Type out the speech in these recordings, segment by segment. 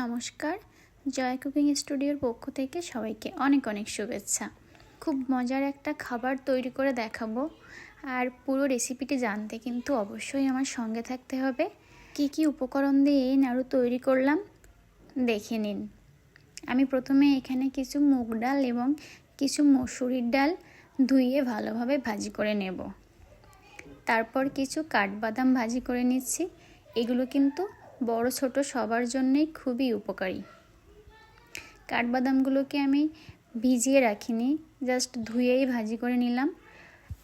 নমস্কার। জয় কুকিং স্টুডিওর পক্ষ থেকে সবাইকে অনেক অনেক শুভেচ্ছা। খুব মজার একটা খাবার তৈরি করে দেখাবো। আর পুরো রেসিপিটি জানতে কিন্তু অবশ্যই আমার সঙ্গে থাকতে হবে। কি কি উপকরণ দিয়ে এই নাড়ু তৈরি করলাম, দেখে নিন। আমি প্রথমে এখানে কিছু মুগ ডাল এবং কিছু মসুরির ডাল ধুইয়ে ভালোভাবে ভাজি করে নেব। তারপর কিছু কাঠবাদাম ভাজি করে নিচ্ছি। এগুলো কিন্তু বড় ছোট সবার জন্যই খুবই উপকারী। কাঠবাদামগুলোকে আমি ভিজিয়ে রাখিনি জাস্ট ধুয়েই ভাজি করে নিলাম।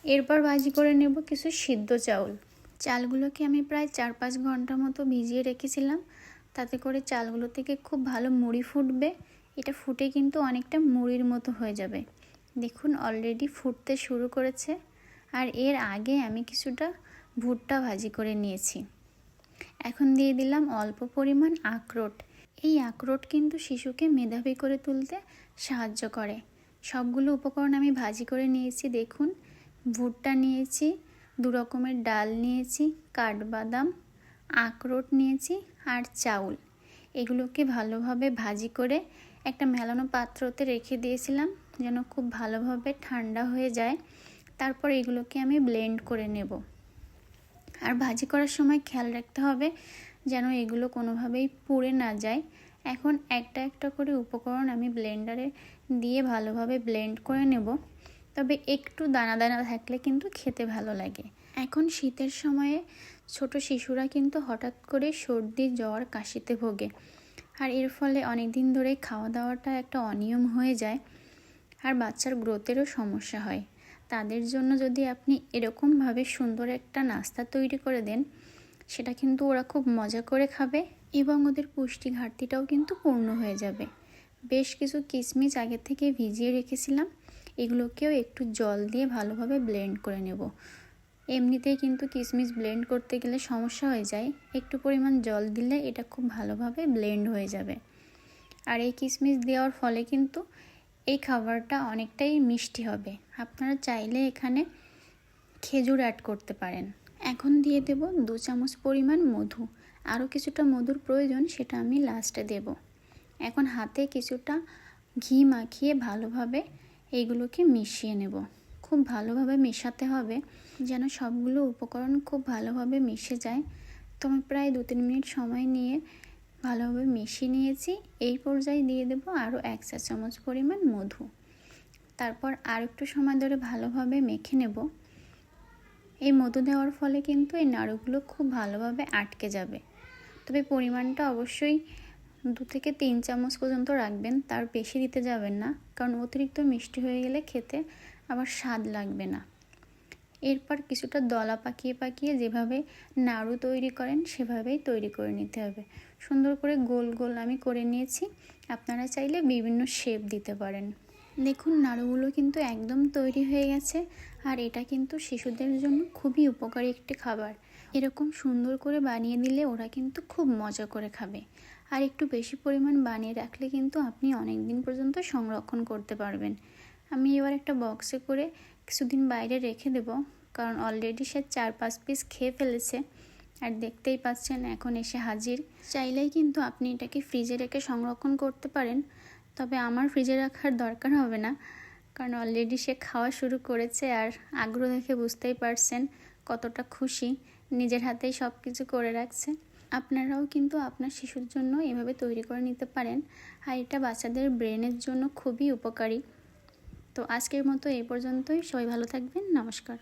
এরপর ভাজি করে নেব কিছু সিদ্ধ চাউল। চালগুলোকে আমি প্রায় চার পাঁচ ঘণ্টা মতো ভিজিয়ে রেখেছিলাম। তাতে করে চালগুলো থেকে খুব ভালো মুড়ি ফুটবে। এটা ফুটে কিন্তু অনেকটা মুড়ির মতো হয়ে যাবে। দেখুন অলরেডি ফুটতে শুরু করেছে। আর এর আগে আমি কিছুটা ভুট্টা ভাজি করে নিয়েছি। এখন দিয়ে দিলাম অল্প পরিমাণ আখরোট। এই আখরোট কিন্তু শিশুকে মেধাবী করে তুলতে সাহায্য করে। সবগুলো উপকরণ আমি ভাজি করে নিয়েছি, দেখুন। ভুট্টা নিয়েছি, দু রকমের ডাল নিয়েছি, কাঠবাদাম, আখরোট নিয়েছি আর চাউল। এগুলোকে ভালোভাবে ভাজি করে একটা মেলানো পাত্রতে রেখে দিয়েছিলাম যেন খুব ভালোভাবে ঠান্ডা হয়ে যায়। তারপর এগুলোকে আমি ব্লেন্ড করে নেব। আর ভাজি করার সময় খেয়াল রাখতে হবে যেন এগুলো কোনোভাবেই পুড়ে না যায়। এখন একটা একটা করে উপকরণ আমি ব্লেন্ডারে দিয়ে ভালোভাবে ব্লেন্ড করে নেব। তবে একটু দানা দানা থাকলে কিন্তু খেতে ভালো লাগে। এখন শীতের সময়ে ছোট শিশুরা কিন্তু হঠাৎ করে সর্দি, জ্বর, কাশিতে ভোগে। আর এর ফলে অনেক দিন ধরে খাওয়া দাওয়াটা একটা অনিয়ম হয়ে যায়। আর বাচ্চার গ্রোথেরও সমস্যা হয়। তাদের জন্য যদি আপনি এরকমভাবে সুন্দর একটা নাস্তা তৈরি করে দেন, সেটা কিন্তু ওরা খুব মজা করে খাবে এবং ওদের পুষ্টি ঘাটতিটাও কিন্তু পূর্ণ হয়ে যাবে। বেশ কিছু কিশমিশ আগে থেকে ভিজিয়ে রেখেছিলাম, এগুলোকেও একটু জল দিয়ে ভালোভাবে ব্লেন্ড করে নেব। এমনিতেই কিন্তু কিশমিশ ব্লেন্ড করতে গেলে সমস্যা হয়ে যায়, একটু পরিমাণ জল দিলে এটা খুব ভালোভাবে ব্লেন্ড হয়ে যাবে। আর এই কিশমিশ দেওয়ার ফলে কিন্তু এই খাবারটা অনেকটাই মিষ্টি হবে। আপনারা চাইলে এখানে খেজুর অ্যাড করতে পারেন। এখন দিয়ে দেব দু চামচ পরিমাণ মধু। আরও কিছুটা মধুর প্রয়োজন সেটা আমি লাস্টে দেব। এখন হাতে কিছুটা ঘি মাখিয়ে ভালোভাবে এইগুলোকে মিশিয়ে নেব। খুব ভালোভাবে মেশাতে হবে যেন সবগুলো উপকরণ খুব ভালোভাবে মিশে যায়। তো প্রায় দু তিন মিনিট সময় নিয়ে ভালোভাবে মিশিয়ে নিয়েছি। এই পর্যায়ে দিয়ে দেব আরও এক চা চামচ পরিমাণ মধু। তারপর আর একটু সময় ধরে ভালোভাবে মেখে নেব। এই মধু দেওয়ার ফলে কিন্তু এই নাড়ুগুলো খুব ভালোভাবে আটকে যাবে। তবে পরিমাণটা অবশ্যই দু থেকে তিন চামচ পর্যন্ত রাখবেন, তার বেশি দিতে যাবেন না। কারণ অতিরিক্ত মিষ্টি হয়ে গেলে খেতে আবার স্বাদ লাগবে না। এরপর কিছুটা দলা পাকিয়ে পাকিয়ে যেভাবে নাড়ু তৈরি করেন, সেভাবেই তৈরি করে নিতে হবে। সুন্দর করে গোল গোল আমি করে নিয়েছি। আপনারা চাইলে বিভিন্ন শেপ দিতে পারেন। দেখুন, নাড়ুগুলো কিন্তু একদম তৈরি হয়ে গেছে আর এটা কিন্তু শিশুদের জন্য খুবই উপকারী একটি খাবার। এরকম সুন্দর করে বানিয়ে দিলে ওরা কিন্তু খুব মজা করে খাবে। আর একটু বেশি পরিমাণ বানিয়ে রাখলে কিন্তু আপনি অনেক দিন পর্যন্ত সংরক্ষণ করতে পারবেন। আমি এবার একটা বক্সে করে কিছুদিন বাইরে রেখে দেব, কারণ অলরেডি সে চার পাঁচ পিস খেয়ে ফেলেছে। আর দেখতেই পাচ্ছেন, এখন এসে হাজির। চাইলেই কিন্তু আপনি এটাকে ফ্রিজে রেখে সংরক্ষণ করতে পারেন, তবে আমার ফ্রিজে রাখার দরকার হবে না, কারণ অলরেডি সে খাওয়া শুরু করেছে আর আগ্রহ দেখে বুঝতেই পারছেন কতটা খুশি, নিজের হাতেই সব কিছু করে রাখছে। আপনারাও কিন্তু আপনার শিশুর জন্য এভাবে তৈরি করে নিতে পারেন, আর এটা বাচ্চাদের ব্রেনের জন্য খুবই উপকারী। তো আজকের মতো এই পর্যন্তই। সবাই ভালো থাকবেন। নমস্কার।